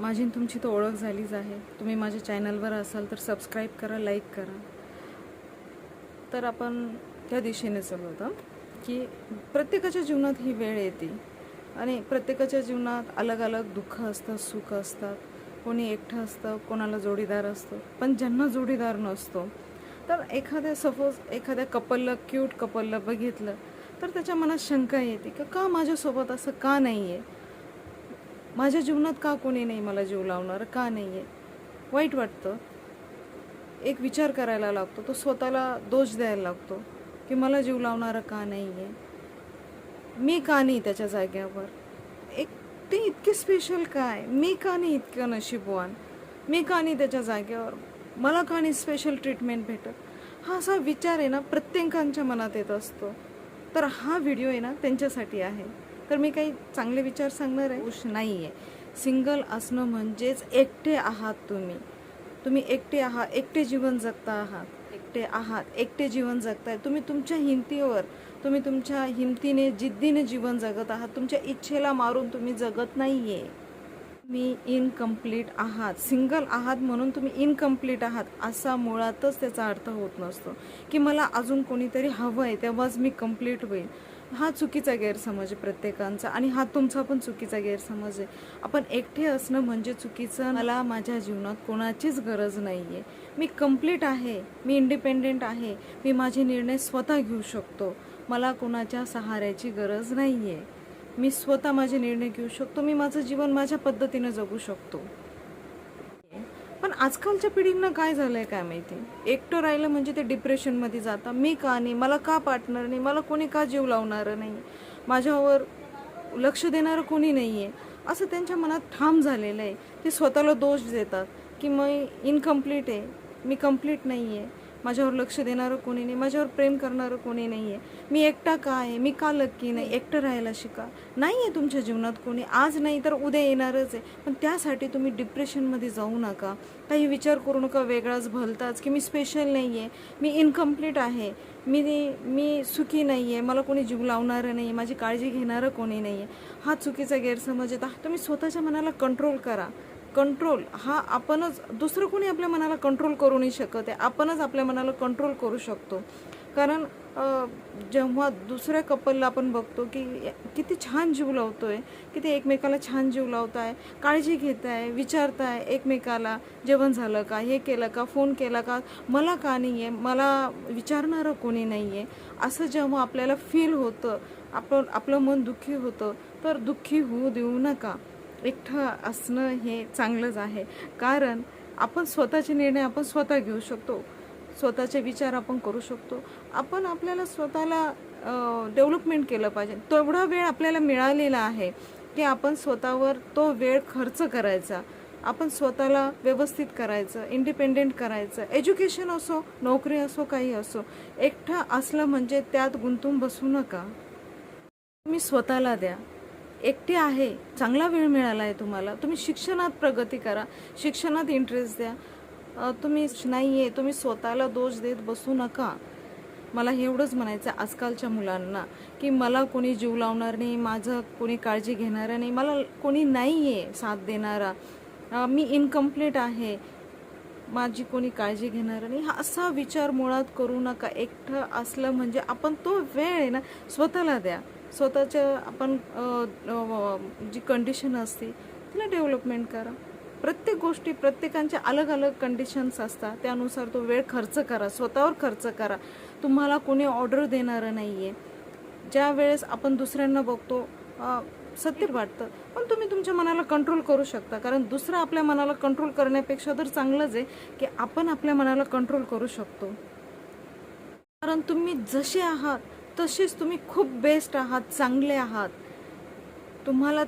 माझी तुमची तर ओळख झालीच आहे. तुम्ही माझ्या चॅनलवर असाल तर सबस्क्राईब करा लाईक करा. तर आपण त्या दिशेने चालू होतं की प्रत्येकाच्या जीवनात ही वेळ येते. आणि प्रत्येकाच्या जीवनात अलग अलग दुःख असतात सुख असतात. कोणी एकटं असतं कोणाला जोडीदार असतं. पण ज्यांना जोडीदार नसतो तर एखाद्या सपोज एखाद्या कपलला क्यूट कपलला बघितलं तर त्याच्या मनात शंका येते की का माझ्यासोबत असं का नाही आहे माझ्या जीवनात का कोणी नाही मला जीव लावणार का नाही आहे वाईट वाटतं. एक विचार करायला लागतो तो स्वतःला दोष द्यायला लागतो की मला जीव लावणारं का नाही आहे मी का नाही त्याच्या जाग्यावर एक ते इतके स्पेशल काय? मी का नाही इतकं नशीबवान? मी का नाही त्याच्या जागेवर? मला का नाही स्पेशल ट्रीटमेंट भेटत? हा असा विचार आहे ना प्रत्येकांच्या मनात येत असतो. तर हा व्हिडिओ आहे ना त्यांच्यासाठी आहे. तर मी काही चांगले विचार सांगणार आहे? खुश नाही आहे सिंगल असणं म्हणजेच एकटे आहात तुम्ही. तुम्ही एकटे आहात एकटे जीवन जगता आहात. एकटे आहात एकटे जीवन जगताय. तुम्ही तुमच्या हिमतीवर तुम्ही तुमच्या हिमतीने जिद्दीने जीवन जगत आहात. तुमच्या इच्छेला मारून तुम्ही जगत नाही आहे मी इनकम्प्लीट आहात. सिंगल आहात म्हणून तुम्ही इनकम्प्लीट आहात असा मुळातच त्याचा अर्थ होत नसतो. की मला अजून कोणीतरी हवं आहे तेव्हाच मी कंप्लीट होईल. हा चुकीचा गैरसमज आहे प्रत्येकांचा आणि हा तुमचा पण चुकीचा गैरसमज आहे. आपण एकटे असणं म्हणजे चुकीचं मला माझ्या जीवनात कोणाचीच गरज नाही आहे मी कंप्लीट आहे. मी इंडिपेंडेंट आहे. मी माझे निर्णय स्वतः घेऊ शकतो. मला कोणाच्या सहाऱ्याची गरज नाही आहे मी स्वतः माझे निर्णय घेऊ शकतो. मी माझं जीवन माझ्या पद्धतीनं जगू शकतो. आजकालच्या पिढींना काय झालंय काय माहिती? एकटं राहिलं म्हणजे ते डिप्रेशनमध्ये जाता मी का नाही? मला का पार्टनर नाही? मला कोणी का जीव लावणारं नाही? माझ्यावर लक्ष देणारं कोणी नाही आहे असं त्यांच्या मनात ठाम झालेलं आहे. ते स्वतःला दोष देतात की मी इनकम्प्लीट आहे. मी कंप्लीट नाही आहे माझ्यावर लक्ष देणारं कोणी नाही माझ्यावर प्रेम करणारं कोणी नाही आहे मी एकटा का आहे? मी का लक्की नाही? एकटं राहायला शिका. नाही आहे तुमच्या जीवनात कोणी. आज नाही तर उद्या येणारच आहे. पण त्यासाठी तुम्ही डिप्रेशनमध्ये जाऊ नका. काही विचार करू नका वेगळाच भलताच की मी स्पेशल नाही आहे मी इनकम्प्लीट आहे. मी मी सुखी नाही आहे मला कोणी जीव लावणारं नाही आहे माझी काळजी घेणारं कोणी नाही आहे हा चुकीचा गैरसमज येतो तुम्ही स्वतःच्या मनाला कंट्रोल करा. कंट्रोल हा आपणच दुसरं कोणी आपल्या मनाला कंट्रोल करू नाही शकत आहे. आपणच आपल्या मनाला कंट्रोल करू शकतो. कारण जेव्हा दुसऱ्या कपलला आपण बघतो की किती छान जीव लावतो आहे किती एकमेकाला छान जीव लावताय काळजी घेत आहे विचारताय एकमेकाला जेवण झालं का हे केलं का फोन केला का मला का नाही आहे मला विचारणारं कोणी नाही आहे असं जेव्हा आपल्याला फील होतं आपण आपलं मन दुःखी होतं तर दुःखी होऊ देऊ नका. एकटं असणं हे चांगलंच आहे. कारण आपण स्वतःचे निर्णय आपण स्वतः घेऊ शकतो. स्वतःचे विचार आपण करू शकतो. आपण आपल्याला स्वतःला डेव्हलपमेंट केलं पाहिजे. तेवढा वेळ आपल्याला मिळालेला आहे की आपण स्वतःवर तो वेळ खर्च करायचा. आपण स्वतःला व्यवस्थित करायचं इंडिपेंडेंट करायचं. एज्युकेशन असो नोकरी असो काही असो एकटं असलं म्हणजे त्यात गुंतून बसू नका. तुम्ही स्वतःला द्या. एकटे आहे चांगला वेळ मिळाला आहे तुम्हाला. तुम्ही शिक्षणात प्रगती करा शिक्षणात इंटरेस्ट द्या. तुम्ही नाही आहे तुम्ही स्वतःला दोष देत बसू नका. मला एवढंच म्हणायचं आहे आजकालच्या मुलांना की मला कोणी जीव लावणार नाही माझं कोणी काळजी घेणारं नाही मला कोणी नाही आहे साथ देणारा. मी इनकम्प्लीट आहे. माझी कोणी काळजी घेणार नाही. हा असा विचार मुळात करू नका. एकटं असलं म्हणजे आपण तो वेळ आहे ना स्वतःला द्या. स्वतःच्या आपण जी कंडिशन असते तिला डेव्हलपमेंट करा. प्रत्येक गोष्टी प्रत्येकांच्या अलग अलग कंडिशन्स असतात. त्यानुसार तो वेळ खर्च करा स्वतःवर खर्च करा. तुम्हाला कोणी ऑर्डर देणारं नाही आहे ज्या वेळेस आपण दुसऱ्यांना बघतो सत्य वाटतं. पण तुम्ही तुमच्या मनाला कंट्रोल करू शकता. कारण दुसरं आपल्या मनाला कंट्रोल करण्यापेक्षा तर चांगलंच आहे की आपण आपल्या मनाला कंट्रोल करू शकतो. कारण तुम्ही जसे आहात तसेच तुम्ही खूप बेस्ट आहात चांगले आहात. तुम्हाला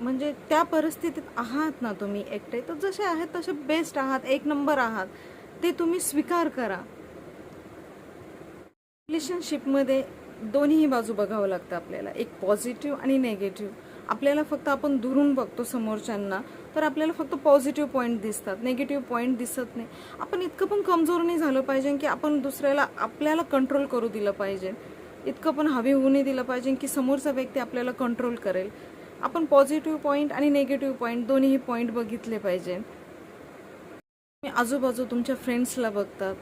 म्हणजे त्या परिस्थितीत आहात ना तुम्ही एकटे तर जसे आहेत तसे बेस्ट आहात एक नंबर आहात. ते तुम्ही स्वीकार करा. रिलेशनशिपमध्ये दोन्ही बाजू बघावं लागतं आपल्याला. एक पॉझिटिव्ह आणि नेगेटिव्ह आपल्याला फक्त आपण दुरून बघतो समोरच्यांना तर आपल्याला फक्त पॉझिटिव्ह पॉईंट दिसतात. नेगेटिव्ह पॉईंट दिसत नाही. आपण इतकं पण कमजोर नाही झालं पाहिजे की आपण दुसऱ्याला आपल्याला कंट्रोल करू दिलं पाहिजे. इतकं पण हवी होऊ नाही दिलं पाहिजे की समोरचा व्यक्ती आपल्याला कंट्रोल करेल. आपण पॉझिटिव्ह पॉईंट आणि नेगेटिव्ह पॉईंट दोन्हीही पॉईंट बघितले पाहिजे. तुम्ही आजूबाजू तुमच्या फ्रेंड्सला बघतात.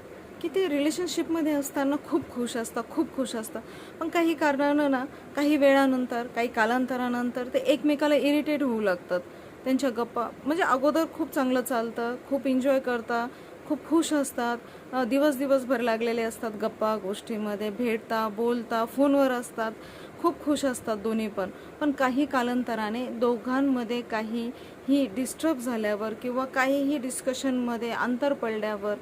की ते रिलेशनशिपमध्ये असताना खूप खुश असतात खूप खुश असतात. पण काही कारणानं ना काही वेळानंतर काही कालांतरानंतर ते एकमेकाला इरिटेट होऊ लागतात. त्यांच्या गप्पा म्हणजे अगोदर खूप चांगलं चालतं खूप एन्जॉय करता खूप खुश असतात. दिवस दिवसभर लागलेले असतात गप्पा गोष्टीमध्ये भेटता बोलता फोनवर असतात. खूप खुश असतात दोन्ही पण. पण काही कालांतराने दोघांमध्ये काही ही डिस्टर्ब झाल्यावर किंवा काहीही डिस्कशनमध्ये अंतर पडल्यावर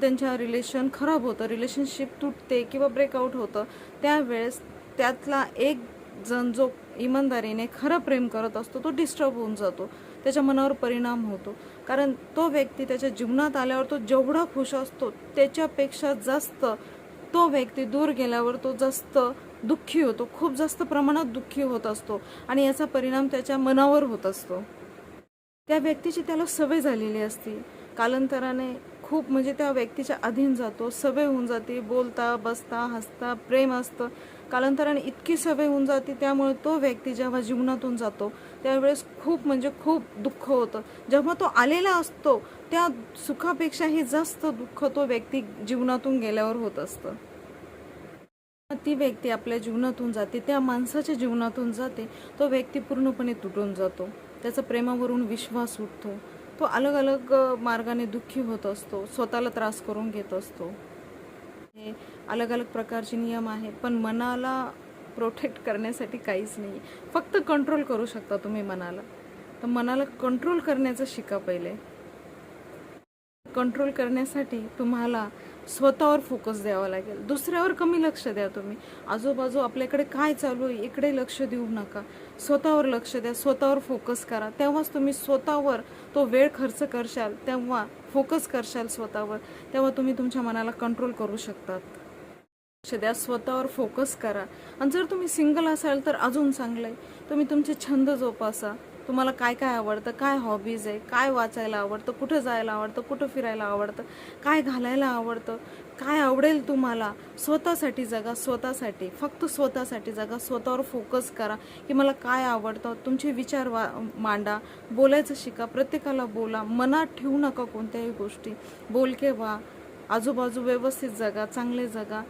त्यांच्या रिलेशन खराब होतं. रिलेशनशिप तुटते किंवा ब्रेकआउट होतं. त्यावेळेस त्यातला एक जण जो इमानदारीने खरं प्रेम करत असतो तो डिस्टर्ब होऊन जातो. त्याच्या मनावर परिणाम होतो. कारण तो व्यक्ती त्याच्या जीवनात आल्यावर तो जेवढा खुश असतो त्याच्यापेक्षा जास्त तो व्यक्ती दूर गेल्यावर तो जास्त दुःखी होतो. खूप जास्त प्रमाणात दुःखी होत असतो आणि याचा परिणाम त्याच्या मनावर होत असतो. त्या व्यक्तीची त्याला सवय झालेली असती. कालांतराने खूप म्हणजे त्या व्यक्तीच्या अधीन जातो सवय होऊन जाते. बोलता बसता हसता प्रेम असतं. कालांतराने इतकी सवय होऊन जाते त्यामुळे तो व्यक्ती जेव्हा जीवनातून जातो त्यावेळेस खूप म्हणजे खूप दुःख होतं. जेव्हा तो आलेला असतो त्या सुखापेक्षाही जास्त दुःख तो व्यक्ती जीवनातून गेल्यावर होत असतं. ती व्यक्ती आपल्या जीवनातून जाते त्या माणसाच्या जीवनातून जाते तो व्यक्ती पूर्णपणे तुटून जातो. त्याचा प्रेमावरून विश्वास उठतो. तो अलग अलग मार्गाने दुःखी होत असतो स्वतःला त्रास करून घेत असतो. हे अलग अलग प्रकारचे नियम आहेत पण मनाला प्रोटेक्ट करण्यासाठी काहीच नाही. फक्त कंट्रोल करू शकता तुम्ही मनाला. तर मनाला कंट्रोल करण्याचं शिका पहिले. कंट्रोल करण्यासाठी तुम्हाला स्वतःवर फोकस द्यावा लागेल. दुसऱ्यावर कमी लक्ष द्या तुम्ही. आजूबाजू आपल्याकडे काय चालू आहे इकडे लक्ष देऊ नका. स्वतःवर लक्ष द्या स्वतःवर फोकस करा. तेव्हाच तुम्ही स्वतःवर तो वेळ खर्च करशाल तेव्हा फोकस करशाल स्वतःवर. तेव्हा तुम्ही तुमच्या मनाला कंट्रोल करू शकतात. लक्ष द्या स्वतःवर फोकस करा. आणि जर तुम्ही सिंगल असाल तर अजून चांगलं आहे. तुम्ही तुमचे छंद जोपासा. तुम्हाला काय काय आवडतं? काय हॉबीज आहे? काय वाचायला आवडतं? कुठं जायला आवडतं? कुठं फिरायला आवडतं? काय घालायला आवडतं? काय आवडेल तुम्हाला? स्वतःसाठी जगा स्वतःसाठी. फक्त स्वतःसाठी जगा. स्वतःवर फोकस करा की मला काय आवडतं? तुमचे विचार वा मांडा. बोलायचं शिका. प्रत्येकाला बोला. मनात ठेवू नका कोणत्याही गोष्टी. बोलके व्हा. आजूबाजू व्यवस्थित जगा. चांगले जगा.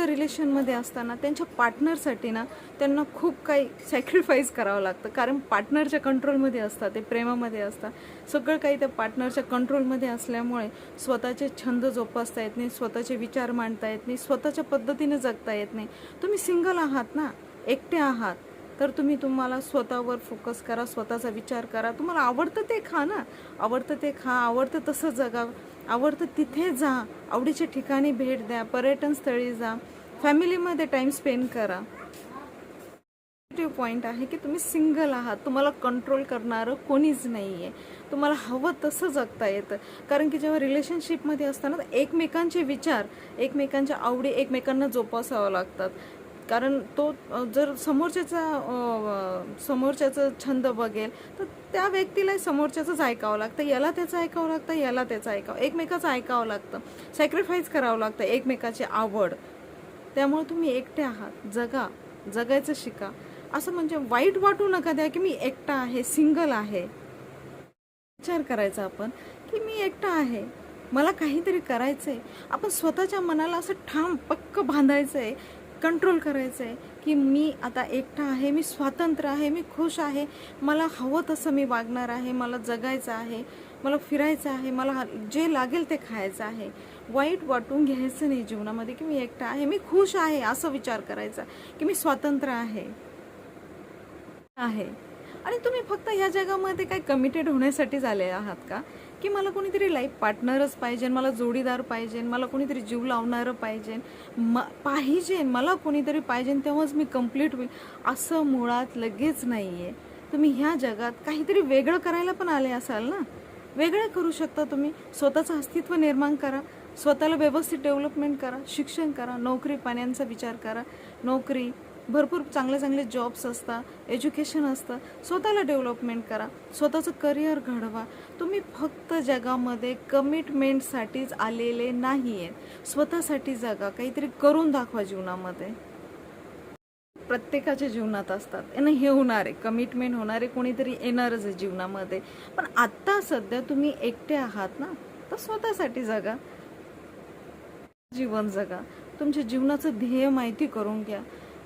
आपल्या रिलेशनमध्ये असताना त्यांच्या पार्टनरसाठी ना त्यांना खूप काही सॅक्रिफाईस करावं लागतं. कारण पार्टनरच्या कंट्रोलमध्ये असतात ते प्रेमामध्ये असतात. सगळं काही त्या पार्टनरच्या कंट्रोलमध्ये असल्यामुळे स्वतःचे छंद जोपासता येत नाही स्वतःचे विचार मांडता येत नाही स्वतःच्या पद्धतीने जगता येत नाही. तुम्ही सिंगल आहात ना एकटे आहात तर तुम्ही तुम्हाला स्वतःवर फोकस करा स्वतःचा विचार करा. तुम्हाला आवडतं ते खा ना. आवडतं ते खा आवडतं तसं जगा आवडतं तिथे जा आवडीच्या ठिकाणी भेट द्या पर्यटन स्थळी जा फॅमिलीमध्ये टाईम स्पेंड करा. पॉझिटिव्ह पॉईंट आहे की तुम्ही सिंगल आहात तुम्हाला कंट्रोल करणारं कोणीच नाही आहे तुम्हाला हवं तसं जगता येतं. कारण की जेव्हा रिलेशनशिपमध्ये असताना एकमेकांचे विचार एकमेकांच्या आवडी एकमेकांना जोपासावं लागतात. कारण तो जर समोरच्याचा समोरच्याचं छंद बघेल तर त्या व्यक्तीला समोरच्याचंच ऐकावं लागतं. याला त्याचं ऐकावं लागतं याला त्याचं ऐकावं एकमेकाचं ऐकावं लागतं. सॅक्रिफाईस करावं लागतं एकमेकाची आवड. त्यामुळे तुम्ही एकटे आहात. जगा. जगायचं शिका. असं म्हणजे वाईट वाटू नका द्या की मी एकटा आहे सिंगल आहे. विचार करायचा आपण की मी एकटा आहे. मला काहीतरी करायचं आहे आपण स्वतःच्या मनाला असं ठाम पक्क बांधायचं आहे कंट्रोल करायचं आहे की मी आता एकटा आहे मी स्वातंत्र्य आहे मी खुश आहे मला हवं तसं मी वागणार आहे मला जगायचं आहे मला फिरायचं आहे मला जे लागेल ते खायचं आहे. वाईट वाटून घ्यायचं नाही जीवनामध्ये की मी एकटा आहे मी खुश आहे असं विचार करायचा की मी स्वातंत्र्य आहे. आहे. आणि तुम्ही फक्त ह्या जगामध्ये काय कमिटेड होण्यासाठी झाले आहात का? की मला कोणीतरी लाईफ पार्टनरच पाहिजे मला जोडीदार पाहिजे मला कोणीतरी जीव लावणारं पाहिजे. म पाहिजे मला कोणीतरी पाहिजे तेव्हाच मी कंप्लीट होईल असं मुळात लगेच नाही आहे तुम्ही ह्या जगात काहीतरी वेगळं करायला पण आले असाल ना? वेगळं करू शकता तुम्ही. स्वतःचं अस्तित्व निर्माण करा. स्वतःला व्यवस्थित डेव्हलपमेंट करा. शिक्षण करा. नोकरी पाण्यांचा विचार करा. नोकरी भरपूर चांगले चांगले जॉब्स असतात एज्युकेशन असतं. स्वतःला डेव्हलपमेंट करा. स्वतःचं करिअर घडवा. तुम्ही फक्त जगामध्ये कमिटमेंटसाठीच आलेले नाही आहेत स्वतःसाठी जगा. काहीतरी करून दाखवा जीवनामध्ये. प्रत्येकाच्या जीवनात असतात. आणि हे होणार आहे. कमिटमेंट होणार आहे. कोणीतरी येणारच आहे जीवनामध्ये. पण आत्ता सध्या तुम्ही एकटे आहात ना तर स्वतःसाठी जगा. जीवन जगा. तुमच्या जीवनाचं ध्येय माहिती करून घ्या.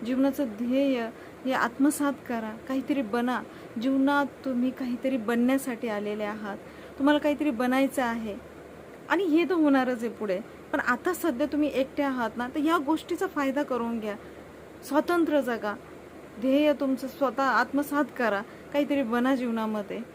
जीवनाचं ध्येय हे आत्मसात करा काहीतरी बना. जीवनात तुम्ही काहीतरी बनण्यासाठी आलेले आहात. तुम्हाला काहीतरी बनायचं आहे. आणि हे तर होणारच आहे पुढे. पण आता सध्या तुम्ही एकटे आहात ना तर या गोष्टीचा फायदा करून घ्या. स्वतंत्र जगा. ध्येय तुमचं स्वतः आत्मसात करा. काहीतरी बना जीवनामध्ये.